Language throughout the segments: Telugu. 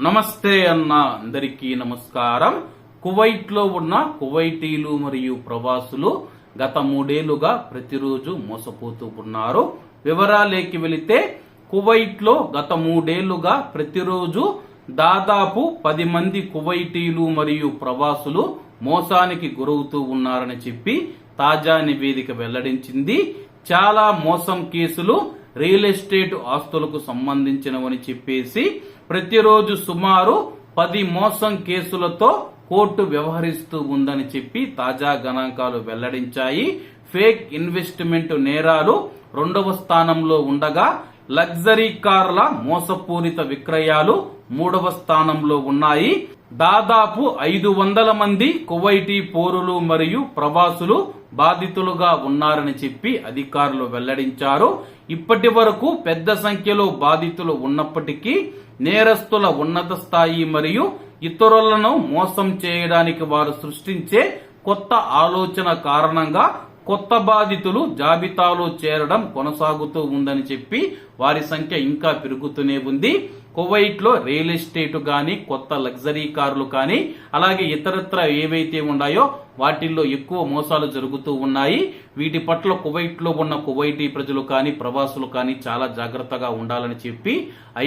నమస్తే అన్న అందరికీ నమస్కారం. కువైట్లో ఉన్న కువైటీలు మరియు ప్రవాసులు గత మూడేళ్ళుగా ప్రతిరోజు మోసపోతూ ఉన్నారు. వివరాలేకి వెళితే కువైట్లో గత మూడేళ్ళుగా ప్రతిరోజు దాదాపు పది మంది కువైటీలు మరియు ప్రవాసులు మోసానికి గురవుతూ ఉన్నారని చెప్పి తాజా నివేదిక వెల్లడించింది. చాలా మోసం కేసులు రియల్ ఎస్టేట్ ఆస్తులకు సంబంధించినవని చెప్పేసి ప్రతిరోజు సుమారు పది మోసం కేసులతో కోర్టు వ్యవహరిస్తూ ఉందని చెప్పి తాజా గణాంకాలు వెల్లడించాయి. ఫేక్ ఇన్వెస్ట్మెంట్ నేరాలు రెండవ స్థానంలో ఉండగా లగ్జరీ కార్ల మోసపూరిత విక్రయాలు మూడవ స్థానంలో ఉన్నాయి. దాదాపు ఐదు వందల మంది కువైటీ పౌరులు మరియు ప్రవాసులు బాధితులుగా ఉన్నారని చెప్పి అధికారులు వెల్లడించారు. ఇప్పటి వరకు పెద్ద సంఖ్యలో బాధితులు ఉన్నప్పటికీ నేరస్తుల ఉన్నత స్థాయి మరియు ఇతరులను మోసం చేయడానికి వారు సృష్టించే కొత్త ఆలోచన కారణంగా కొత్త బాధితులు జాబితాలో చేరడం కొనసాగుతూ ఉందని చెప్పి వారి సంఖ్య ఇంకా పెరుగుతూనే ఉంది. కువైట్లో రియల్ ఎస్టేట్ గాని కొత్త లగ్జరీ కార్లు కానీ అలాగే ఇతరత్ర ఏవైతే ఉన్నాయో వాటిల్లో ఎక్కువ మోసాలు జరుగుతూ ఉన్నాయి. వీటి పట్ల కువైట్లో ఉన్న కువైటీ ప్రజలు కానీ ప్రవాసులు కానీ చాలా జాగ్రత్తగా ఉండాలని చెప్పి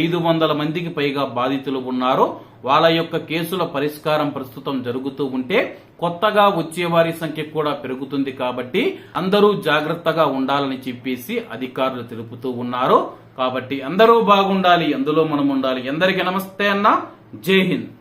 ఐదు వందల మందికి పైగా బాధితులు ఉన్నారు. వాళ్ళ యొక్క కేసుల పరిష్కారం ప్రస్తుతం జరుగుతూ ఉంటే కొత్తగా వచ్చే వారి సంఖ్య కూడా పెరుగుతుంది కాబట్టి అందరూ జాగ్రత్తగా ఉండాలని చెప్పేసి అధికారులు తెలుపుతూ ఉన్నారు. కాబట్టి అందరూ బాగుండాలి అందులో మనం ఉండాలి. ఎందరికీ నమస్తే అన్న. జై హింద్.